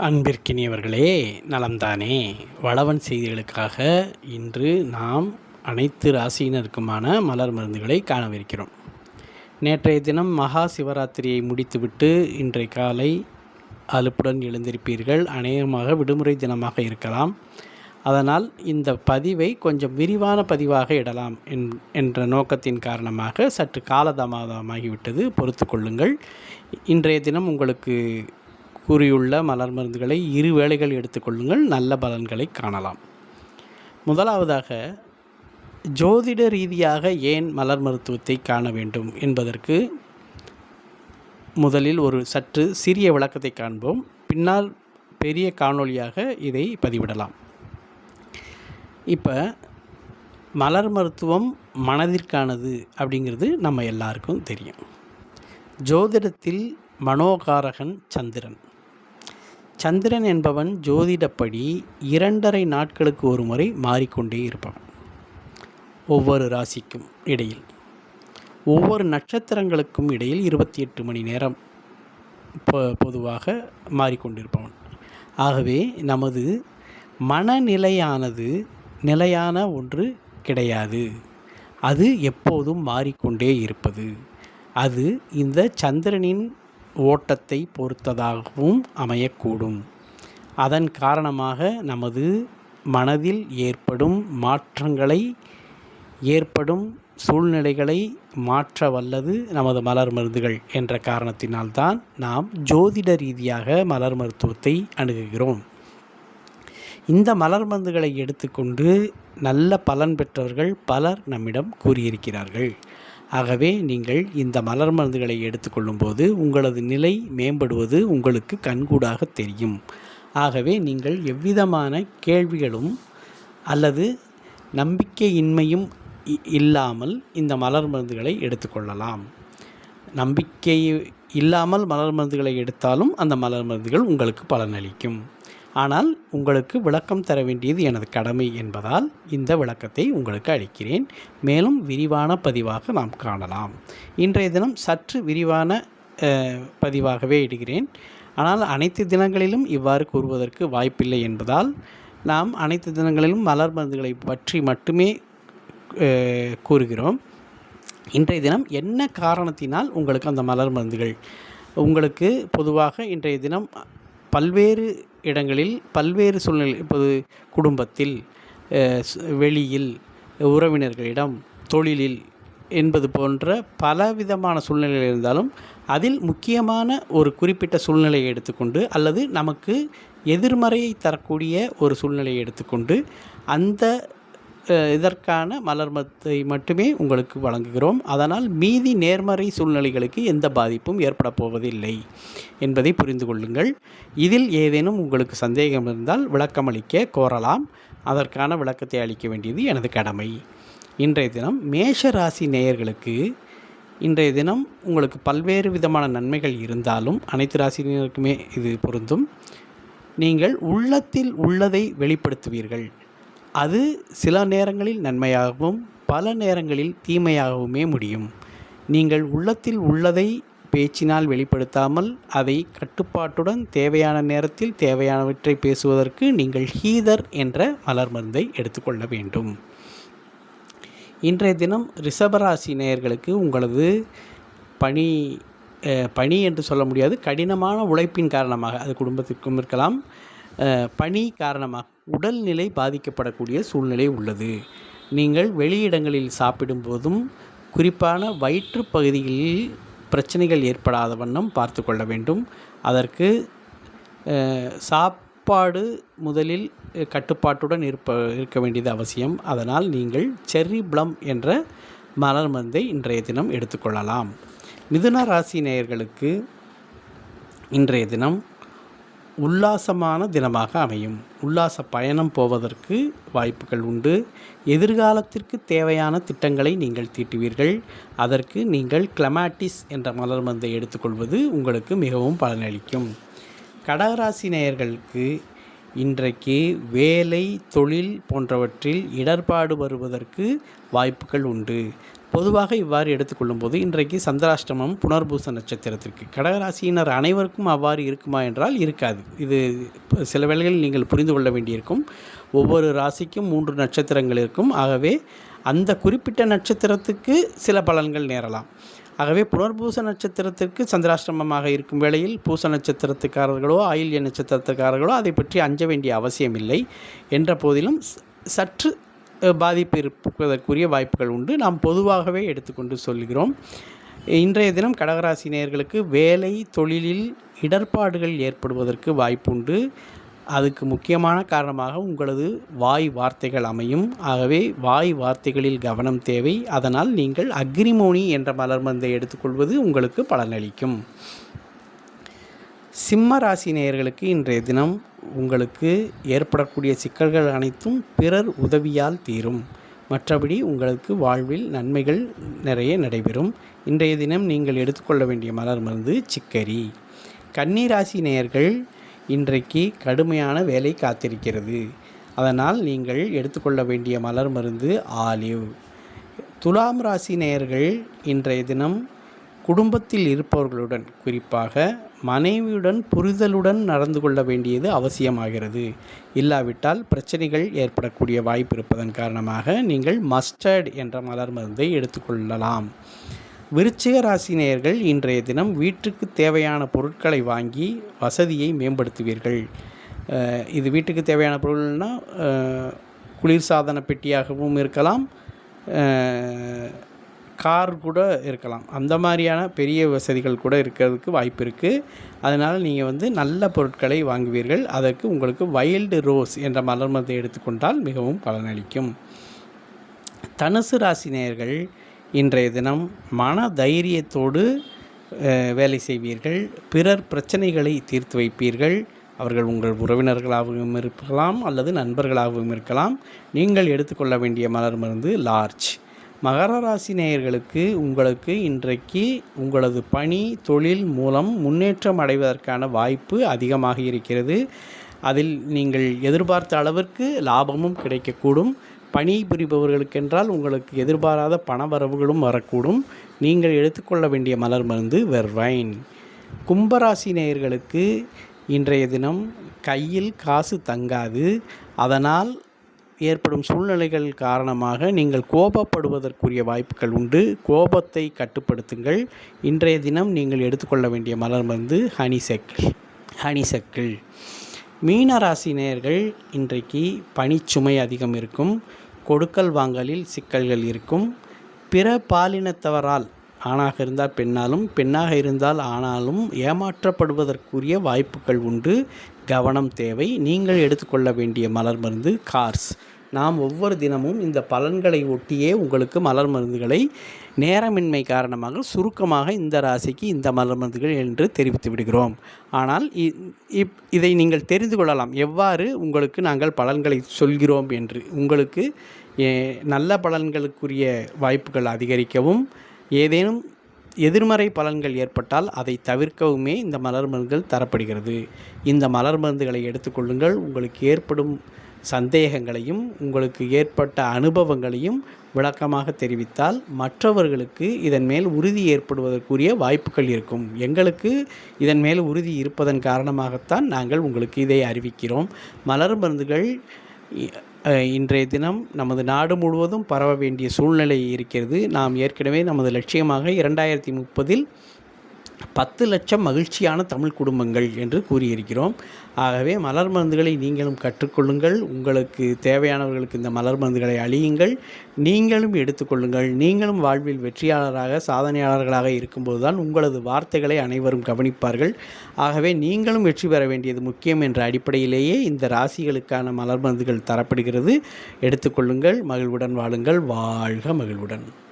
அன்பிற்கினியவர்களே நலம்தானே. வளவன் செய்திகளுக்காக இன்று நாம் அனைத்து ராசியினருக்குமான மலர் மருந்துகளை காணவிருக்கிறோம். நேற்றைய தினம் மகா சிவராத்திரியை முடித்துவிட்டு இன்றைய காலை அலுப்புடன் எழுந்திருப்பீர்கள். அநேகமாக விடுமுறை தினமாக இருக்கலாம். அதனால் இந்த பதிவை கொஞ்சம் விரிவான பதிவாக இடலாம் என்- என்ற நோக்கத்தின் காரணமாக சற்று காலதாமதமாகிவிட்டது. பொறுத்து கொள்ளுங்கள். இன்றைய தினம் உங்களுக்கு கூறியுள்ள மலர் மருந்துகளை இரு வேளைகள் எடுத்துக்கொள்ளுங்கள் நல்ல பலன்களை காணலாம். முதலாவதாக ஜோதிட ரீதியாக ஏன் மலர் மருத்துவத்தை காண வேண்டும் என்பதற்கு முதலில் ஒரு சற்று சிறிய விளக்கத்தை காண்போம். பின்னால் பெரிய காணொளியாக இதை பதிவிடலாம். இப்போ மலர் மருத்துவம் மனதிற்கானது அப்படிங்கிறது நம்ம எல்லாருக்கும் தெரியும். ஜோதிடத்தில் மனோகாரகன் சந்திரன். சந்திரன் என்பவன் ஜோதிடப்படி இரண்டரை நாட்களுக்கு ஒரு முறை மாறிக்கொண்டே இருப்பான். ஒவ்வொரு ராசிக்கும் இடையில். ஒவ்வொரு நட்சத்திரங்களுக்கும் இடையில் இருபத்தி எட்டு மணி நேரம் பொ- பொதுவாக மாறிக்கொண்டிருப்பவன். ஆகவே நமது மனநிலையானது நிலையான ஒன்று கிடையாது. அது எப்போதும் மாறிக்கொண்டே இருப்பது. அது இந்த சந்திரனின் ஓட்டத்தை பொறுத்ததாகவும் அமையக்கூடும். அதன் காரணமாக நமது மனதில் ஏற்படும் மாற்றங்களை ஏற்படும் சூழ்நிலைகளை மாற்ற வல்லது நமது மலர் மருந்துகள் என்ற காரணத்தினால்தான் நாம் ஜோதிட ரீதியாக மலர் மருத்துவத்தை அணுகுகிறோம். இந்த மலர் மருந்துகளை எடுத்துக்கொண்டு நல்ல பலன் பெற்றவர்கள் பலர் நம்மிடம் கூறியிருக்கிறார்கள். ஆகவே நீங்கள் இந்த மலர் மருந்துகளை எடுத்துக்கொள்ளும்போது உங்களது நிலை மேம்படுவது உங்களுக்கு கண்கூடாக தெரியும். ஆகவே நீங்கள் எவ்விதமான கேள்விகளும் அல்லது நம்பிக்கையின்மையும் இ- இல்லாமல் இந்த மலர் மருந்துகளை எடுத்துக்கொள்ளலாம். நம்பிக்கை இல்லாமல் மலர் மருந்துகளை எடுத்தாலும் அந்த மலர் மருந்துகள் உங்களுக்கு பலனளிக்கும். ஆனால் உங்களுக்கு விளக்கம் தர வேண்டியது எனது கடமை என்பதால் இந்த விளக்கத்தை உங்களுக்கு அளிக்கிறேன். மேலும் விரிவான பதிவாக நாம் காணலாம். இன்றைய தினம் சற்று விரிவான பதிவாகவே இடுகிறேன். ஆனால் அனைத்து தினங்களிலும் இவ்வாறு கூறுவதற்கு வாய்ப்பில்லை என்பதால் நாம் அனைத்து தினங்களிலும் மலர் மருந்துகளை பற்றி மட்டுமே கூறுகிறோம். இன்றைய தினம் என்ன காரணத்தினால் உங்களுக்கு அந்த மலர் மருந்துகள்? உங்களுக்கு பொதுவாக இன்றைய தினம் பல்வேறு இடங்களில் பல்வேறு சூழ்நிலை இப்போது குடும்பத்தில் வெளியில் உறவினர்களிடம் தொழிலில் என்பது போன்ற பலவிதமான சூழ்நிலைகள் இருந்தாலும் அதில் முக்கியமான ஒரு குறிப்பிட்ட சூழ்நிலையை எடுத்துக்கொண்டு அல்லது நமக்கு எதிர்மறையை தரக்கூடிய ஒரு சூழ்நிலையை எடுத்துக்கொண்டு அந்த இதற்கான மலர்மத்தை மட்டுமே உங்களுக்கு வழங்குகிறோம். அதனால் மீதி நேர்மறை சூழ்நிலைகளுக்கு எந்த பாதிப்பும் ஏற்பட போவதில்லை என்பதை புரிந்து கொள்ளுங்கள். இதில் ஏதேனும் உங்களுக்கு சந்தேகம் இருந்தால் விளக்கமளிக்க கோரலாம். அதற்கான விளக்கத்தை அளிக்க வேண்டியது எனது கடமை. இன்றைய தினம் மேஷ ராசி நேயர்களுக்கு இன்றைய தினம் உங்களுக்கு பல்வேறு விதமான நன்மைகள் இருந்தாலும் அனைத்து ராசினருக்குமே இது பொருந்தும். நீங்கள் உள்ளத்தில் உள்ளதை வெளிப்படுத்துவீர்கள். அது சில நேரங்களில் நன்மையாகவும் பல நேரங்களில் தீமையாகவுமே முடியும். நீங்கள் உள்ளத்தில் உள்ளதை பேச்சினால் வெளிப்படுத்தாமல் அதை கட்டுப்பாட்டுடன் தேவையான நேரத்தில் தேவையானவற்றை பேசுவதற்கு நீங்கள் ஹீதர் என்ற மலர் மருந்தை எடுத்துக்கொள்ள வேண்டும். இன்றைய தினம் ரிஷபராசி நேயர்களுக்கு உங்களது பணி பணி என்று சொல்ல முடியாது கடினமான உழைப்பின் காரணமாக அது குடும்பத்திற்கும் இருக்கலாம். பனி பணி காரணமாக உடல்நிலை பாதிக்கப்படக்கூடிய சூழ்நிலை உள்ளது. நீங்கள் வெளியிடங்களில் சாப்பிடும்போதும் குறிப்பான வயிற்று பகுதியில் பிரச்சனைகள் ஏற்படாத வண்ணம் பார்த்து கொள்ள வேண்டும். அதற்கு சாப்பாடு முதலில் கட்டுப்பாட்டுடன் இருப்ப இருக்க வேண்டியது அவசியம். அதனால் நீங்கள் செர்ரி ப்ளம் என்ற மலர் மருந்தை இன்றைய தினம் எடுத்துக்கொள்ளலாம் மிதுன ராசி நேயர்களுக்கு இன்றைய தினம் உல்லாசமான தினமாக அமையும். உல்லாச பயணம் போவதற்கு வாய்ப்புகள் உண்டு. எதிர்காலத்திற்கு தேவையான திட்டங்களை நீங்கள் தீட்டுவீர்கள். அதற்கு நீங்கள் கிளமாட்டிஸ் என்ற மலர் மந்தை எடுத்துக்கொள்வது உங்களுக்கு மிகவும் பலனளிக்கும். கடகராசி நேயர்களுக்கு இன்றைக்கு வேலை தொழில் போன்றவற்றில் இடர்பாடு வருவதற்கு வாய்ப்புகள் உண்டு. பொதுவாக இவ்வாறு எடுத்துக்கொள்ளும்போது இன்றைக்கு சந்திராஷ்டமம் புனர்பூச நட்சத்திரத்திற்கு கடகராசியினர் அனைவருக்கும் அவ்வாறு இருக்குமா என்றால் இருக்காது. இது சில வேளைகளில் நீங்கள் புரிந்து கொள்ள வேண்டியிருக்கும். ஒவ்வொரு ராசிக்கும் மூன்று நட்சத்திரங்கள் இருக்கும். ஆகவே அந்த குறிப்பிட்ட நட்சத்திரத்துக்கு சில பலன்கள் நேரலாம். ஆகவே புனர்பூச நட்சத்திரத்திற்கு சந்திராஷ்டமமாக இருக்கும் வேளையில் பூச நட்சத்திரத்துக்காரர்களோ ஆயில்ய நட்சத்திரத்துக்காரர்களோ அதை பற்றி அஞ்ச வேண்டிய அவசியமில்லை. என்ற போதிலும் சற்று பாதிப்பு இருப்பதற்குரிய வாய்ப்புகள் உண்டு. நாம் பொதுவாகவே எடுத்துக்கொண்டு சொல்கிறோம் இன்றைய தினம் கடகராசி நேர்களுக்கு வேலை தொழிலில் இடர்பாடுகள் ஏற்படுவதற்கு வாய்ப்புண்டு. அதுக்கு முக்கியமான காரணமாக உங்களது வாய் வார்த்தைகள் அமையும். ஆகவே வாய் வார்த்தைகளில் கவனம் தேவை. அதனால் நீங்கள் அக்ரிமோனி என்ற மலர்மந்தை எடுத்துக்கொள்வது உங்களுக்கு பலனளிக்கும். சிம்ம ராசி நேயர்களுக்கு இன்றைய தினம் உங்களுக்கு ஏற்படக்கூடிய சிக்கல்கள் அனைத்தும் பிறர் உதவியால் தீரும். மற்றபடி உங்களுக்கு வாழ்வில் நன்மைகள் நிறைய நடைபெறும். இன்றைய தினம் நீங்கள் எடுத்துக்கொள்ள வேண்டிய மலர் மருந்து சிக்கரி. கன்னிராசி நேயர்கள் இன்றைக்கு கடுமையான வேலை காத்திருக்கிறது. அதனால் நீங்கள் எடுத்துக்கொள்ள வேண்டிய மலர் மருந்து ஆலிவ். துலாம் ராசி நேயர்கள் இன்றைய தினம் குடும்பத்தில் இருப்பவர்களுடன் குறிப்பாக மனைவியுடன் புரிதலுடன் நடந்து கொள்ள வேண்டியது அவசியமாகிறது. இல்லாவிட்டால் பிரச்சனைகள் ஏற்படக்கூடிய வாய்ப்பு இருப்பதன் காரணமாக நீங்கள் மஸ்டர்ட் என்ற மலர் மருந்தை எடுத்துக்கொள்ளலாம் விருச்சிக ராசி நேயர்கள் இன்றைய தினம் வீட்டுக்கு தேவையான பொருட்களை வாங்கி வசதியை மேம்படுத்துவீர்கள். இது வீட்டுக்கு தேவையான பொருள்னால் குளிர்சாதன பெட்டியாகவும் இருக்கலாம். கார் கூட இருக்கலாம். அந்த மாதிரியான பெரிய வசதிகள் கூட இருக்கிறதுக்கு வாய்ப்பு இருக்குது அதனால் நீங்கள் வந்து நல்ல பொருட்களை வாங்குவீர்கள். அதற்கு உங்களுக்கு வைல்டு ரோஸ் என்ற மலர் மருந்தை எடுத்துக்கொண்டால் மிகவும் பலனளிக்கும். தனுசு ராசி நேயர்கள் இன்றைய தினம் மன தைரியத்தோடு வேலை செய்வீர்கள். பிறர் பிரச்சனைகளை தீர்த்து வைப்பீர்கள். அவர்கள் உங்கள் உறவினர்களாகவும் இருக்கலாம் அல்லது நண்பர்களாகவும் இருக்கலாம். நீங்கள் எடுத்துக்கொள்ள வேண்டிய மலர் மருந்து லார்ஜ். மகர ராசி நேயர்களுக்கு உங்களுக்கு இன்றைக்கு உங்களது பணி தொழில் மூலம் முன்னேற்றம் அடைவதற்கான வாய்ப்பு அதிகமாக இருக்கிறது. அதில் நீங்கள் எதிர்பார்த்த அளவிற்கு லாபமும் கிடைக்கக்கூடும். பணி புரிபவர்களுக்கென்றால் உங்களுக்கு எதிர்பாராத பண வரவுகளும் வரக்கூடும். நீங்கள் எடுத்துக்கொள்ள வேண்டிய மலர் மருந்து வெர்வைன். கும்பராசி நேயர்களுக்கு இன்றைய தினம் கையில் காசு தங்காது. அதனால் ஏற்படும் சூழ்நிலைகள் காரணமாக நீங்கள் கோபப்படுவதற்குரிய வாய்ப்புகள் உண்டு. கோபத்தை கட்டுப்படுத்துங்கள். இன்றைய தினம் நீங்கள் எடுத்துக்கொள்ள வேண்டிய மலர் மருந்து ஹனிசெக்கிள். ஹனிசெக்கிள். மீன ராசி நேயர்கள் இன்றைக்கு பணிச்சுமை அதிகம் இருக்கும். கொடுக்கல் வாங்கலில் சிக்கல்கள் இருக்கும். பிற பாலினத்தவரால் ஆணாக இருந்தால் பெண்ணாலும் பெண்ணாக இருந்தால் ஆனாலும் ஏமாற்றப்படுவதற்குரிய வாய்ப்புகள் உண்டு. கவனம் தேவை. நீங்கள் எடுத்துக்கொள்ள வேண்டிய மலர் மருந்து கார்ஸ். நாம் ஒவ்வொரு தினமும் இந்த பலன்களை ஒட்டியே உங்களுக்கு மலர் மருந்துகளை நேரமின்மை காரணமாக சுருக்கமாக இந்த ராசிக்கு இந்த மலர் மருந்துகள் என்று தெரிவித்து விடுகிறோம். ஆனால் இ- இப் இதை நீங்கள் தெரிந்து கொள்ளலாம். எவ்வாறு உங்களுக்கு நாங்கள் பலன்களை சொல்கிறோம் என்று. உங்களுக்கு நல்ல பலன்களுக்குரிய வாய்ப்புகள் அதிகரிக்கவும் ஏதேனும் எதிர்மறை பலன்கள் ஏற்பட்டால் அதை தவிர்க்கவுமே இந்த மலர் மருந்துகள் தரப்படுகிறது. இந்த மலர் மருந்துகளை எடுத்துக்கொள்ளுங்கள். உங்களுக்கு ஏற்படும் சந்தேகங்களையும் உங்களுக்கு ஏற்பட்ட அனுபவங்களையும் விளக்கமாக தெரிவித்தால் மற்றவர்களுக்கு இதன் மேல் உறுதி ஏற்படுவதற்குரிய வாய்ப்புகள் இருக்கும். எங்களுக்கு இதன் மேல் உறுதி இருப்பதன் காரணமாகத்தான் நாங்கள் உங்களுக்கு இதை அறிவிக்கிறோம். மலர் மருந்துகள் இன்றைய தினம் நமது நாடு முழுவதும் பரவ வேண்டிய சூழ்நிலை இருக்கிறது. நாம் ஏற்கனவே நமது லட்சியமாக இரண்டாயிரத்தி முப்பதில் பத்து லட்சம் மகிழ்ச்சியான தமிழ் குடும்பங்கள் என்று கூறியிருக்கிறோம். ஆகவே மலர் மருந்துகளை நீங்களும் கற்றுக்கொள்ளுங்கள். உங்களுக்கு தேவையானவர்களுக்கு இந்த மலர் மருந்துகளை அழியுங்கள். நீங்களும் எடுத்துக்கொள்ளுங்கள். நீங்களும் வாழ்வில் வெற்றியாளராக சாதனையாளர்களாக இருக்கும்போது தான் உங்களது வார்த்தைகளை அனைவரும் கவனிப்பார்கள். ஆகவே நீங்களும் வெற்றி பெற வேண்டியது முக்கியம் என்ற அடிப்படையிலேயே இந்த ராசிகளுக்கான மலர் மருந்துகள் தரப்படுகிறது. எடுத்துக்கொள்ளுங்கள். மகிழ்வுடன் வாழுங்கள். வாழ்க மகிழ்வுடன்.